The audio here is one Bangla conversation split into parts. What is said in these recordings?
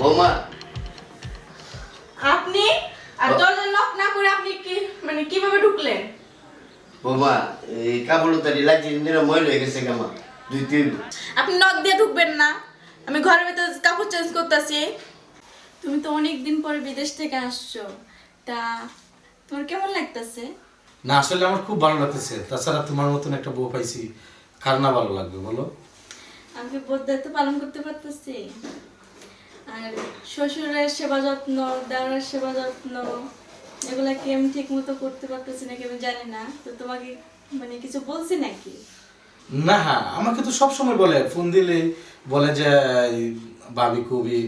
বৌমা। আপনি? আর দরজা নক না করে আপনি কি মানে কীভাবে ঢুকলেন? বৌমা এই কাপড় তারি লাগছে ইন্দিরা ময়লা হয়ে গেছে কেমন দুই তিন। আপনি নক দিয়ে ঢুকবেন না। আমি ঘরের ভিতরে কাপড় চেঞ্জ করতেছি। তুমি তো অনেক দিন পরে বিদেশ থেকে আসছো। তা তোমার কেমন লাগতেছে? না আসলে আমার খুব ভালো লাগতেছে। তাছাড়া তোমার মতন একটা বউ পাইছি কার না ভালো লাগবে বলো? আমি বোধ দায়িত্ব পালন করতে পারতেছি? আর শ্বশুরের সেবা যত্ন দেওয়ার সেবা যত্ন, এগুলা কি আমি ঠিক মতো করতে পারতেছি নাকি আমি জানি না। তো তোমাকে মানে কিছু বলছি নাকি? না হ্যাঁ আমাকে তো সব সময় বলে, ফোন দিলে বলে যে ভাবি খুবই,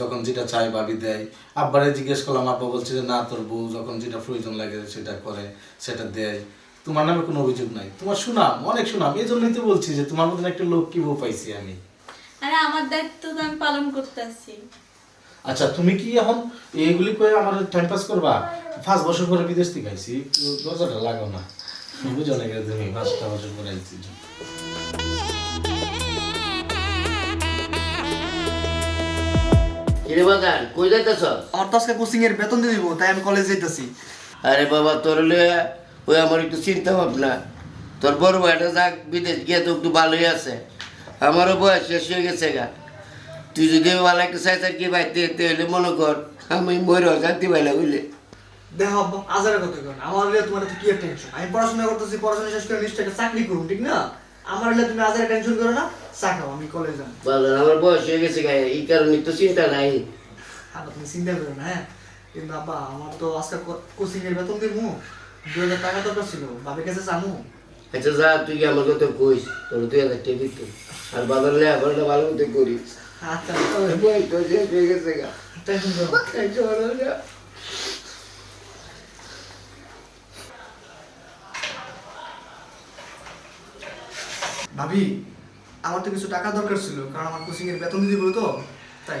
যখন যেটা চাই ভাবি দেয়। আব্বারে জিজ্ঞেস করলাম, আব্বা বলছে যে, না, তোর বউ যখন যেটা প্রয়োজন লাগে সেটা করে, সেটা দেয়। তোমার নামে কোনো অভিযোগ নাই। তোমার সুনাম, অনেক সুনাম এই জন্যই তো বলছি যে, তোমার মতন একটা লোক কি বউ পাইছি আমি? আরে আমার দায়িত্ব তো আমি পালন করতেছি আচ্ছা তুমি কি এখন এইগুলি করে আমার টাইম পাস করবা? পাঁচ বছর পরে বিদেশ থেকে আইছি দরজাটা লাগাও না। বুঝো না কেন তুমি পাঁচটা বছর পরে আইছি। কিরে বাগান কই যাইতেছ? আমার তো আজকে কোচিং এর বেতন দিয়ে দিব তাই আমি কলেজ যাইতেছি। আরে বাবা তোর লইয়া ওই আমার একটু চিন্তা ভাবনা। তোর বড় ভাইটা যাক বিদেশ গিয়ে তো একটু ভালোই আছে। আমারও বয়স শেষ হয়ে গেছে গা। তুই যদি ভালো একটা চাইতার কি বাইতে হইলে মনে কর আমি মরে শান্তি পাইলে বুঝলে? দেখো আজারের কথা কেন আমার হলে তোমার তো কি টেনশন আমি পড়াশোনা করতেছি পড়াশোনা শেষ করে নিশ্চয় চাকরি করুন ঠিক না? আমার হলে তুমি আজারে টেনশন করো না চাকাও আমি কলেজ যাব ভালো আমার বয়স হয়ে গেছে গা এই কারণে তো চিন্তা নাই। আব্বা তুমি চিন্তা করো না হ্যাঁ? কিন্তু আব্বা আমার তো আজকে কোচিং এর বেতন দিব দু হাজার টাকা দরকার ছিল বাবার কাছে জানো আচ্ছা যা তুই আমার কথা কইস? তোর দুই হাজার টাকা দিত। আর বাবার লেখাপড়াটা ভালো মতো করিস। আচ্ছা। তো করো না। ভাবি আমার তো কিছু টাকা দরকার ছিল কারণ আমার কোচিং এর বেতন দিতে বলো তো তাই।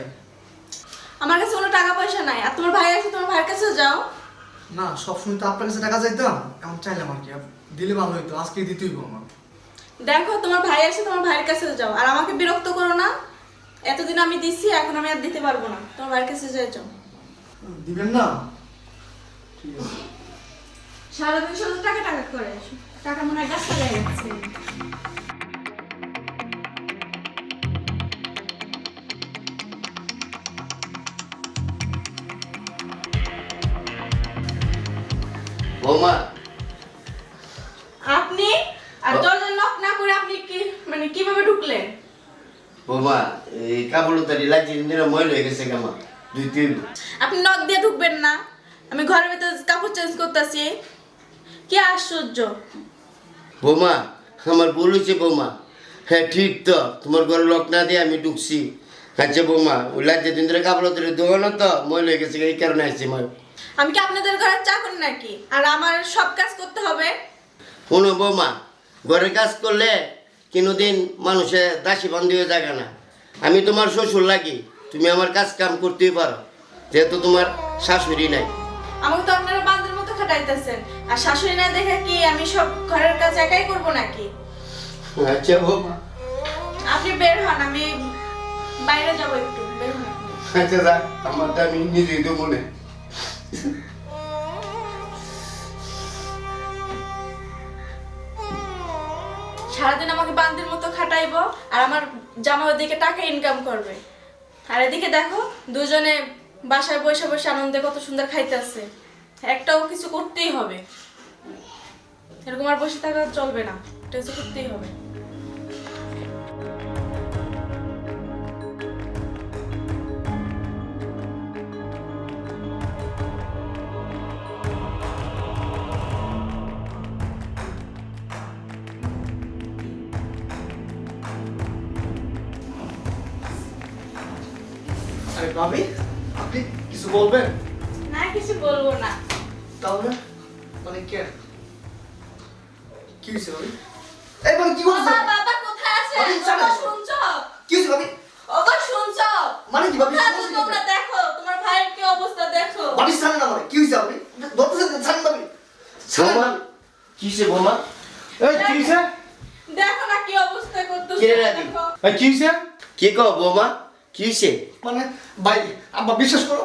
আমার কাছে কোনো টাকা পয়সা নাই। আর তোমার ভাই আছে তোমার ভাইয়ের কাছে যাও। না সবসময় তো আপনার কাছে টাকা চাইতাম এখন চাইলাম আর কি দিলে ভালো হইতো আজকে দিতেই আমার। দেখো তোমার ভাই আছে তোমার ভাইয়ের কাছে যাও আর আমাকে বিরক্ত করো না। এতদিন আমি দিছি এখন আমি আর দিতে পারব না তোমার ভাইয়ের কাছে যাই যাও। দিবেন না? ঠিক আছে। সারাদিন শুধু টাকা টাকা করে টাকা মনে হয় গেছে বৌমা কীভাবে ঢুকলেন? বৌমা এই কাপড় তারি লাগছে ইন্দিরা ময়লা হয়ে গেছে কেমন দুই তিন। আপনি নক দিয়ে ঢুকবেন না। আমি ঘরের ভিতরে কাপড় চেঞ্জ করতেছি। কি আশ্চর্য। বৌমা আমার ভুল হয়েছে বৌমা। হ্যাঁ ঠিক তো। তোমার ঘরে লক না দিয়ে আমি ঢুকছি। আচ্ছা বৌমা ওই লাগছে দিন ধরে কাপড় তারি দোকানো তো ময়লা হয়ে গেছে এই কারণে আসছি মা। আমি কি আপনাদের ঘরের চাকর নাকি? আর আমার সব কাজ করতে হবে? শোনো বৌমা ঘরের কাজ করলে কোনোদিন মানুষের দাসী বন্ধ হয়ে যাবে না। আমি তোমার শ্বশুর লাগি তুমি আমার কাজ কাম করতেই পারো যেহেতু তোমার শাশুড়ি নাই। আমাকে তো আপনারা বান্ধের মতো খাটাইতেছেন। আর শাশুড়ি না দেখে কি আমি সব ঘরের কাজ একাই করব নাকি? আচ্ছা বৌমা আপনি বের হন আমি বাইরে যাব একটু বের হন আচ্ছা যাক আমারটা আমি নিজেই তো মনে সারাদিন আমাকে বান্দির মতো খাটাইবো আর আমার জামা ওদিকে টাকা ইনকাম করবে। আর এদিকে দেখো, দুজনে বাসায় বসে বসে আনন্দে কত সুন্দর খাইতেছে। একটাও কিছু করতেই হবে। এরকম আর বসে থাকা চলবে না এটা কিছু করতেই হবে। ভাবি আপনি কিছু বলবেন? না কিছু বলব না। তাহলে মানে কে? কি হয়েছে ভাবি? এই ভাবি কি করছ বাবা বাবা কোথায় আছে? বাবা শুনছো? কি হয়েছে ভাবি? বাবা শুনছো? মানে কি ভাবি? তোমরা? দেখো তোমার ভাইয়ের কি অবস্থা দেখো। ভাবি জানে না মানে কি হয়েছে ভাবি? ধরতে জানেন ভাবি। বৌমা কিসে বৌমা? এই কি হইছে? দেখো না কি অবস্থা করতেছে কে রে রাজি? দেখো। এই কি হইছে? কি কও বৌমা? কি হয়েছে মানে ভাই আব্বা বিশ্বাস করো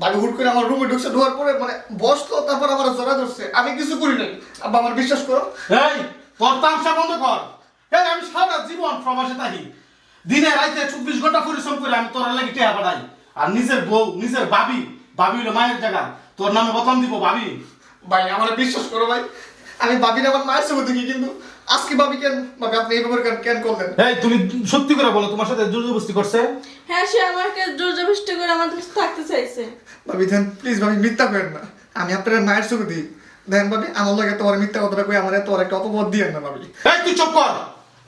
ভাবি হুট করে আমার রুমে ঢুকছে ঢোকার পরে মানে বসল তারপর আমার জড়া ধরছে। আমি কিছু করি নাই। আব্বা আমার বিশ্বাস করো। এই তোর তামসা বন্ধ কর। এই আমি সারা জীবন প্রবাসে থাকি। দিনে রাইতে চব্বিশ ঘণ্টা পরিশ্রম করে আমি তোর লাগি টেহা পাঠাই আর নিজের বউ নিজের ভাবি ভাবি হলো মায়ের জায়গা। তোর নামে বতন দিব ভাবি। ভাই আমার বিশ্বাস করো ভাই আমি ভাবির আমার মায়ের সঙ্গে দেখি কিন্তু আজকে ভাবি কেন ভাবি আপনি এই ব্যাপারে কেন কেন করলেন? এই তুমি সত্যি করে বলো তোমার সাথে জোর জোরজবস্তি করছে? হ্যাঁ সে আমাকে জোর জবরদস্তি করে আমাদের সাথে থাকতে চাইছে। ভাবি দেন প্লিজ ভাবি মিথ্যা করেন না। আমি আপনার মায়ের চোখে দিই। দেন ভাবি আমার লাগে তোমার মিথ্যা কথাটা কই আমার তোমার একটা অপবাদ দিয়েন না ভাবি এই তুই চুপ কর।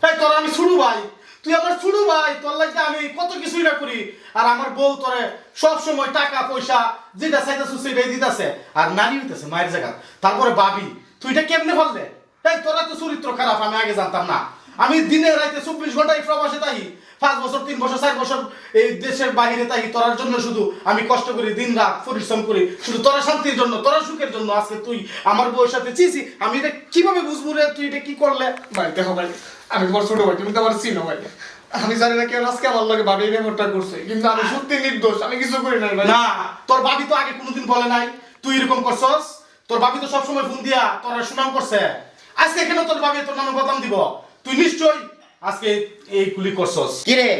এই তোর আমি শুরু ভাই। তুই আমার শুরু ভাই তোর লাগে আমি কত কিছুই না করি। আর আমার বউ তোরে সব সময় টাকা পয়সা যেটা চাইতেছে সেটাই দিতেছে। আর নারী হইতেছে মায়ের জায়গা। তারপরে ভাবি তুই এটা কেমনে বললে এই তোরা তো চরিত্র খারাপ আমি আগে জানতাম না। আমি দিনে রাইতে চব্বিশ ঘন্টায় প্রবাসে তাই পাঁচ বছর তিন বছর চার বছর এই দেশের বাহিরে তাই তোরার জন্য শুধু আমি কষ্ট করি দিন রাত পরিশ্রম করি। শুধু তোরা শান্তির জন্য তোরা সুখের জন্য আজকে তুই আমার বউয়ের সাথে চিছি আমি এটা কীভাবে বুঝব রে? তুই এটা কি করলে? ভাই দেখো ভাই আমি তোমার ছোট ভাই তুমি তো আমার চিনো ভাই। আমি জানি না কেন আজকে আমার লাগে ভাবি ব্যবহারটা করছে কিন্তু আমি সত্যি নির্দোষ আমি কিছু করি নাই ভাই। না তোর ভাবি তো আগে কোনোদিন বলে নাই। তুই এরকম করছস? তোর ভাবি তো সবসময় ফোন দিয়া তোর সুনাম করছে। আজকে কেন তোর ভাবি তোর নামে বদনাম দিব? তুই নিশ্চয় আজকে এই কুলি করছস। কিরে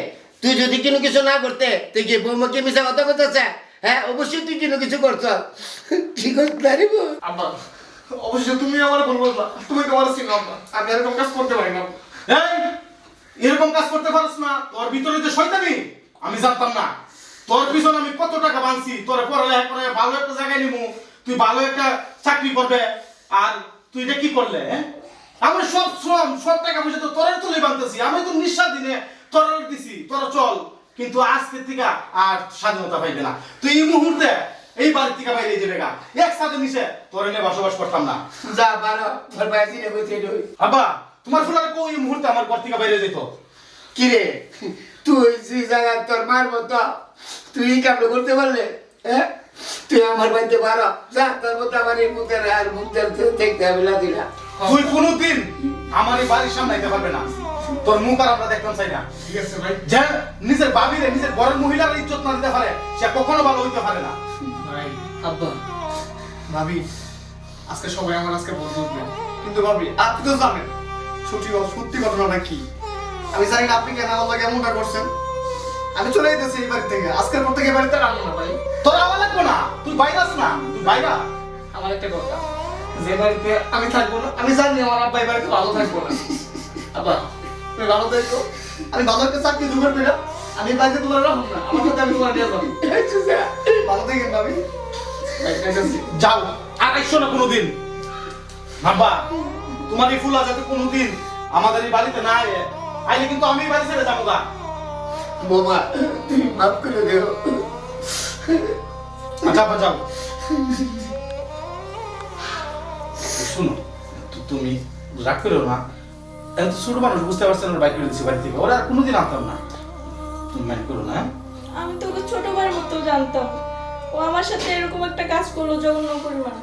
তুই যদি কোনো কিছু না করতে তুই কি বৌমাকে মিশা কথা বলতেছে? হ্যাঁ অবশ্যই তুই কোনো কিছু করছ। কি করতে পারিব আব্বা অবশ্যই তুমি আমার বলব। না তুমি তোমার চিনো আব্বা। আমি এরকম কাজ করতে পারি না। এই এরকম কাজ করতে পারিস না। তোর ভিতরে যে শয়তানি আমি জানতাম না। তোর পিছনে আমি কত টাকা বানছি তোর পড়ালেখা করে ভালো একটা জায়গায় নিমু। তুই ভালো একটা চাকরি করবে আর তুই এটা কি করলে হ্যাঁ? আমার সব শ্রম সব টাকা পয়সা তো তোর তুলে বানতেছি আমি তো নিঃশ্বাস দিনে তোর দিছি তোর চল। কিন্তু আজকে থেকে আর স্বাধীনতা পাইবে না। তুই এই মুহূর্তে এই বাড়ির থেকে বাইরে যাবে গা। একসাথে মিশে তোর এনে বসবাস করতাম না। যা বারো তোর বাইরে রই আব্বা তোমার ফুলার কো এই মুহূর্তে আমার ঘর থেকে বাইরে যেত। কি রে? তুই যে জায়গা তোর মার মতো তুই কামটা করতে পারলে হ্যাঁ? তুই আমার বাড়িতে বারো। যা তোর মতো আমার এই মুখের আর মুখের দেখতে হবে দিলা। তুই কোনোদিন আমার এই বাড়ির সামনে আইতে পারবে না। তোর মুখ আর আমরা দেখতাম চাই না। ঠিক আছে ভাই। যে নিজের বাবিরে নিজের ঘরের মহিলার ইজ্জত না দিতে পারে সে কখনো ভালো হইতে পারে না। ভাই আব্বা। ভাবি আজকে সবাই আমার আজকে বন্ধু উঠবেন কিন্তু ভাবি আপনি তো জানেন সত্যি সত্যি ঘটনাটা কি? আমি জানি না আপনি কেন আমার লাগে এমনটা করছেন। আমি চলে যেতেছি এই বাড়ি থেকে। আজকের পর থেকে বাড়িতে রাখব না ভাই। তোর আমার লাগবে না? তুই বাইরাস না? তুই বাইরা। আমার একটা কথা। যে বাড়িতে আমি থাকব না আমি জানি আমার আব্বা এই বাড়িতে ভালো থাকব না। আব্বা তুমি ভালো থাকো। আমি ভালো একটা চাকরি জোগাড় করে আমি বাড়িতে তোমার রাখব না। আমার সাথে আমি তোমার নিয়ে যাব ভালো থাকেন ভাবি। যাও। আর আইসো না কোনোদিন। বাবা তোমার এই ফুলা যাতে কোনোদিন আমাদের এই বাড়িতে না আইলে কিন্তু আমি বাড়ি ছেড়ে যাব গা। বোমা তুই মাফ করে দেও। আচ্ছা আব্বা যাও। শুনো তুমি রাগ করো না। এত ছোট মানুষ বুঝতে পারছেন ওর বাইক করে দিচ্ছি বাড়ি থেকে। ওরা আর কোনোদিন আনতাম না। তুমি মাইন্ড করো না হ্যাঁ? আমি তোকে ছোটবার মতো জানতাম। ও আমার সাথে এরকম একটা কাজ করল জঘন্য পরিমাণে।